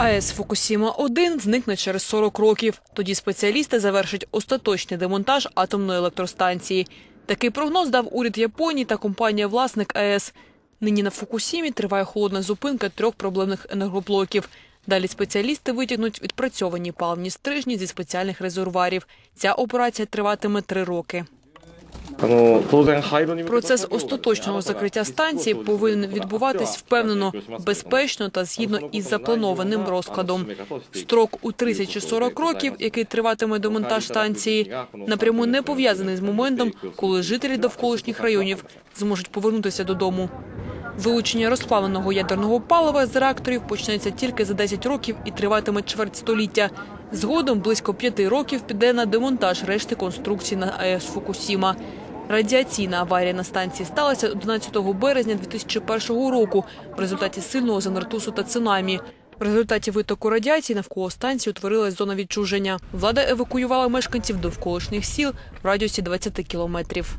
АЕС Фукусіма 1 зникне через 40 років. Тоді спеціалісти завершать остаточний демонтаж атомної електростанції. Такий прогноз дав уряд Японії та компанія-власник АЕС. Нині на Фукусімі триває холодна зупинка трьох проблемних енергоблоків. Далі спеціалісти витягнуть відпрацьовані паливні стрижні зі спеціальних резервуарів. Ця операція триватиме три роки. Процес остаточного закриття станції повинен відбуватись впевнено, безпечно та згідно із запланованим розкладом. Строк у 30 чи 40 років, який триватиме демонтаж станції, напряму не пов'язаний з моментом, коли жителі довколишніх районів зможуть повернутися додому. Вилучення розплавленого ядерного палива з реакторів почнеться тільки за 10 років і триватиме чверть століття. Згодом близько п'яти років піде на демонтаж решти конструкцій на АЕС Фукусіма. Радіаційна аварія на станції сталася 11 березня 2001 року в результаті сильного занартусу та цунамі. В результаті витоку радіації навколо станції утворилась зона відчуження. Влада евакуювала мешканців довколишніх сіл в радіусі 20 кілометрів.